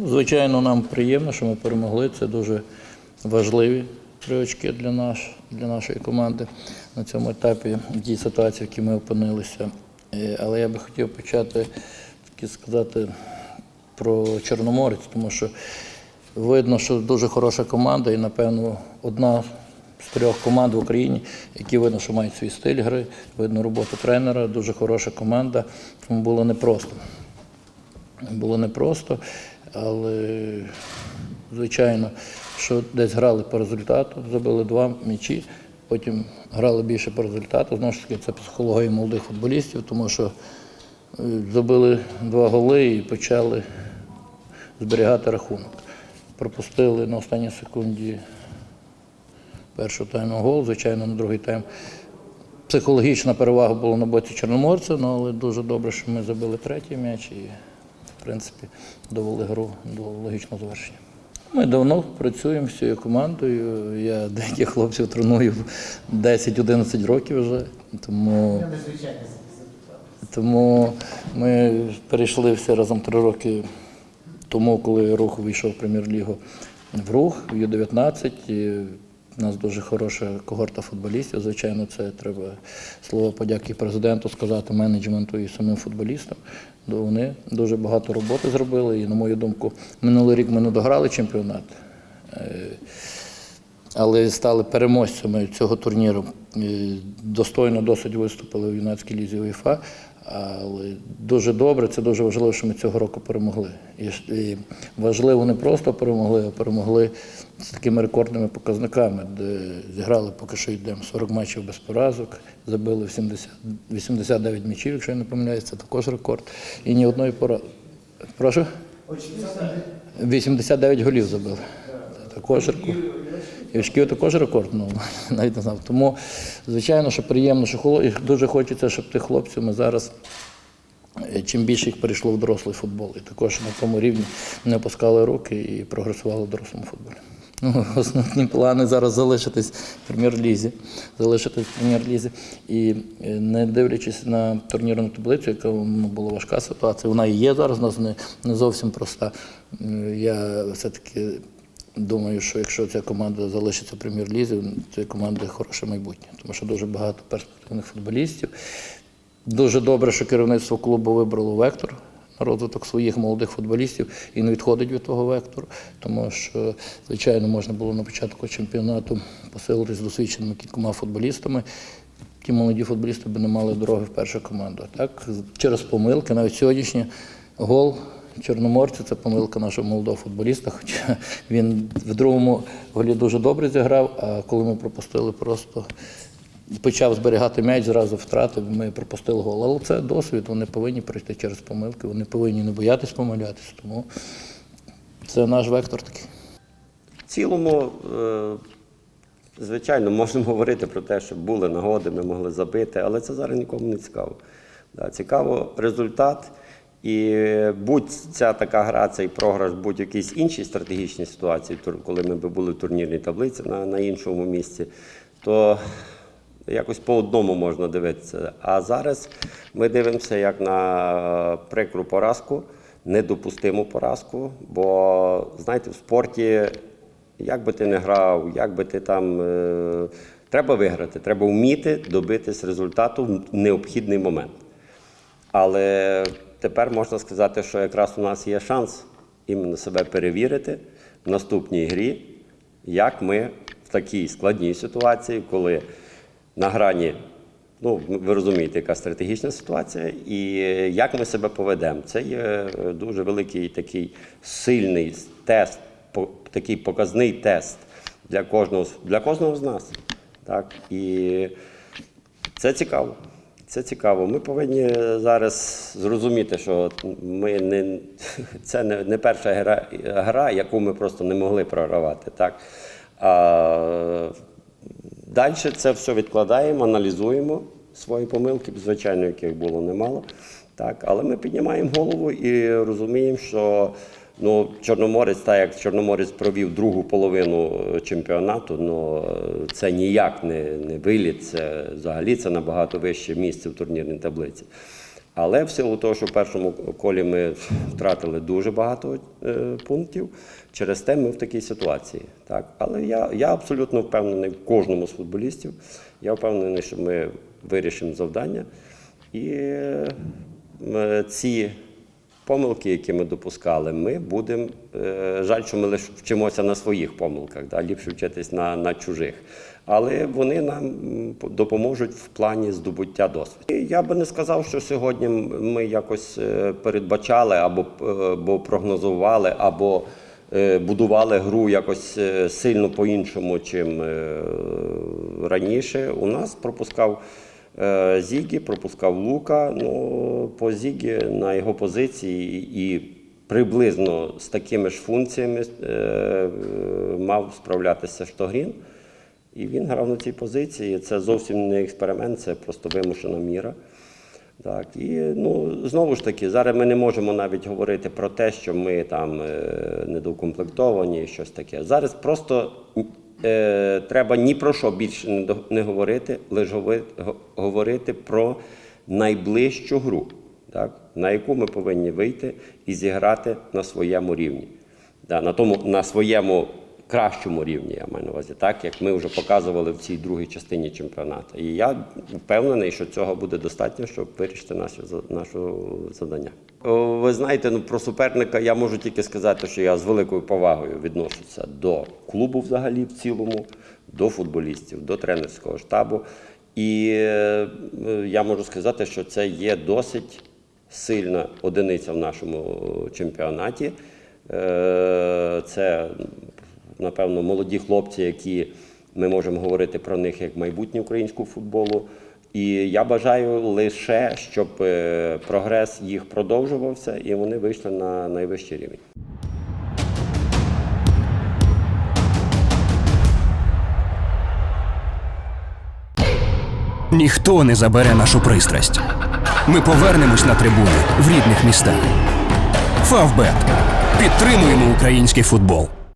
Ну, звичайно, нам приємно, що ми перемогли. Це дуже важливі три очки для, наш, для нашої команди на цьому етапі, тій ситуації, в якій ми опинилися. Е, Але я би хотів почати таки сказати про Чорноморець, тому що видно, що дуже хороша команда, і, напевно, одна з трьох команд в Україні, які видно, що мають свій стиль гри, видно роботу тренера, дуже хороша команда, тому було непросто. Було непросто, але звичайно, що десь грали по результату, забили два м'ячі, потім грали більше по результату. Знову ж таки, це психологія молодих футболістів, тому що е, забили два голи і почали зберігати рахунок. Пропустили на останній секунді першого тайму гол, звичайно, на другий тайм. Психологічна перевага була на боці Чорноморця, ну, але дуже добре, що ми забили третій м'яч і, принципі, довели гру до логічного завершення. Ми давно працюємо з цією командою. Я деяких хлопців треную 10-11 років вже. Тому, тому ми перейшли всі разом три роки тому, коли рух вийшов в прем'єр-лігу в рух, в Ю-19. У нас дуже хороша когорта футболістів. Звичайно, це треба слово подяки президенту сказати менеджменту і самим футболістам. Бо Вони дуже багато роботи зробили. І, на мою думку, минулий рік ми не дограли чемпіонат. Е, але стали переможцями цього турніру. Достойно досить виступили в юнацькій лізі УЄФА. Але дуже добре, це дуже важливо, що ми цього року перемогли. І, і важливо не просто перемогли, а перемогли з такими рекордними показниками, де зіграли поки що йдемо 40 матчів без поразок, забили 70, 89 м'ячів, якщо я не помиляюсь, це також рекорд. І ні одної порази. Прошу? 89 голів забили. Також рекорд. І Шків також рекорд, ну навіть не знав. Тому, звичайно, що приємно, що хло- і дуже хочеться, щоб тих хлопців ми зараз, е, чим більше їх перейшло в дорослий футбол. І також на тому рівні не опускали руки і прогресували в дорослому футболі. Ну, основні плани зараз залишитись в прем'єр-лізі, залишитись в прем'єр-лізі. І е, не дивлячись на турнірну таблицю, яка була важка ситуація, вона і є зараз, у нас не, не зовсім проста. Я все-таки Думаю, що якщо ця команда залишиться в прем'єр-лізі, цієї команди хороше майбутнє, тому що дуже багато перспективних футболістів. Дуже добре, що керівництво клубу вибрало вектор на розвиток своїх молодих футболістів і не відходить від того вектору, тому що, звичайно, можна було на початку чемпіонату посилитись з досвідченими кількома футболістами. Ті молоді футболісти б не мали дороги в першу команду. Так, через помилки, навіть сьогоднішній гол Чорноморця це помилка нашого молодого футболіста, хоча він в другому голі дуже добре зіграв, а коли ми пропустили просто почав зберігати м'яч, зразу втратив, ми пропустили гол. Але це досвід, вони повинні пройти через помилки, вони повинні не боятись помилятися. Тому це наш вектор такий. В цілому, е, звичайно, можемо говорити про те, що були нагоди, ми могли забити, але це зараз нікому не цікаво. Цікаво результат. І будь ця така гра, цей програш, будь якійсь іншій стратегічній ситуації, коли ми б були в турнірній таблиці на, на іншому місці, то якось по одному можна дивитися. А зараз ми дивимося як на прикру поразку, недопустиму поразку. Бо, знаєте, в спорті, як би ти не грав, як би ти там. Е, треба виграти, треба вміти добитись результату в необхідний момент. Але тепер можна сказати, що якраз у нас є шанс іменно себе перевірити в наступній грі, як ми в такій складній ситуації, коли на грані, ну ви розумієте, яка стратегічна ситуація, і як ми себе поведемо. Це є е, дуже великий такий сильний тест, такий показний тест для кожного, для кожного з нас. Так? І це цікаво. Це цікаво. Ми повинні зараз зрозуміти, що ми не, це не, перша гра, гра, яку ми просто не могли програвати. Так? А, далі це все відкладаємо, аналізуємо свої помилки, звичайно, яких було немало. Так? Але ми піднімаємо голову і розуміємо, що ну, Чорноморець, так як Чорноморець провів другу половину е, чемпіонату, ну, е, це ніяк не, не виліт, це взагалі це набагато вище місце в турнірній таблиці. Але в силу того, що в першому колі ми втратили дуже багато е, пунктів, через те ми в такій ситуації. Так? Але я, я абсолютно впевнений в кожному з футболістів. Я впевнений, що ми вирішимо завдання. І е, ці помилки, які ми допускали, ми будемо. е, Жаль, що ми лише вчимося на своїх помилках, да? ліпше вчитись на, на чужих. Але вони нам допоможуть в плані здобуття досвіду. Я би не сказав, що сьогодні ми якось е, передбачали або, е, або прогнозували, або е, будували гру якось е, сильно по-іншому, чим е, раніше. У нас пропускав Е, Зігі пропускав Лука. Ну, по Зігі на його позиції і приблизно з такими ж функціями е, е, мав справлятися Штогрін. І він грав на цій позиції. Це зовсім не експеримент, це просто вимушена міра. Так, і ну, знову ж таки, зараз ми не можемо навіть говорити про те, що ми там е, недоукомплектовані, щось таке. Зараз просто е, треба ні про що більше не, не говорити, лише говори- говорити про найближчу гру, так, на яку ми повинні вийти і зіграти на своєму рівні. Да, на, тому, на своєму кращому рівні, я маю на увазі, так як ми вже показували в цій другій частині чемпіонату. І я впевнений, що цього буде достатньо, щоб вирішити наше, наше завдання. Ви знаєте, ну про суперника я можу тільки сказати, що я з великою повагою відношуся до клубу взагалі в цілому, до футболістів, до тренерського штабу. І е, я можу сказати, що це є досить сильна одиниця в нашому чемпіонаті. Е, Це, напевно, молоді хлопці, які ми можемо говорити про них як майбутнє українського футболу. І я бажаю лише, щоб е, прогрес їх продовжувався і вони вийшли на найвищий рівень. Ніхто не забере нашу пристрасть. Ми повернемось на трибуни в рідних містах. Фавбет. Підтримуємо український футбол.